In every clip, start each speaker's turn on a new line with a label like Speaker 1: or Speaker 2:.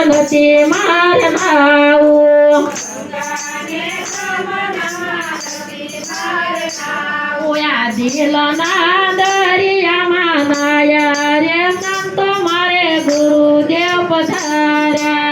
Speaker 1: మలచి మారనావు దిల నాదరియా మానాయ రే సంత మారే గురుదేవ్ పధారా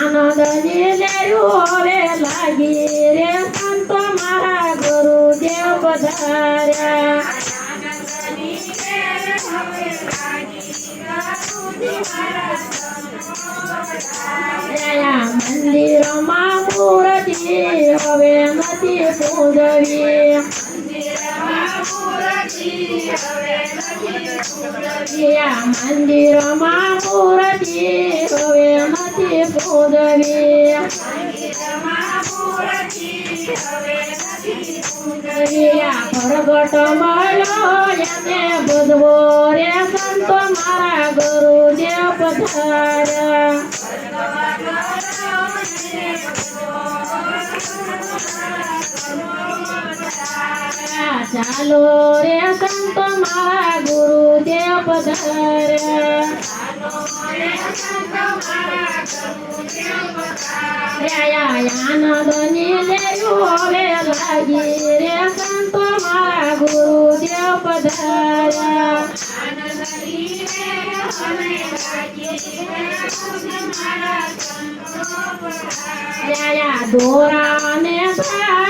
Speaker 1: આનંદની લેરું હવે લાગી રે સંતો મારા ગુરુદેવ પધાર્યા. મંદિરમાં મૂર્તિ હવે નથી પૂજવી. મંદિરમાં મૂર્તિ હવે નથી પૂજવી પ્રગટ મળ્યો એને બધવો રે સંતો મારા ગુરુદેવ પધાર્યા. ચાલો રે સંત મારા ગુરુદેવ પધાર્યા આનંદની લેરું હવે લાગી. રે સંતો મારા ગુરુદેવ પધાર્યા દોરા ને દાણા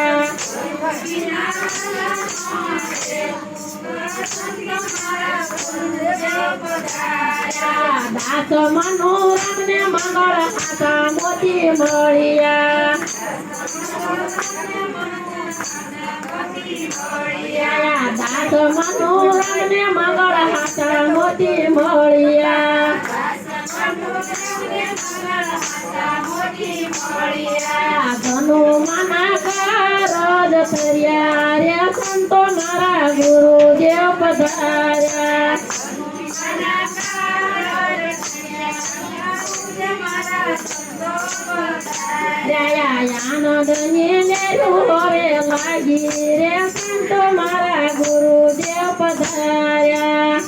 Speaker 1: દાસ મનોરમ ને મંગળ હાથા મોતી મળ્યા દાસ મનોરમ ને મંગળ હાથા મોતી મળ્યા ધનુ મના કરજ થયા રે સંતો મારા ગુરુદેવ પધાર્યા દયાયાનંદનીને રોવે લાગી રે સંત મારા ગુરુદેવ પધાર્યા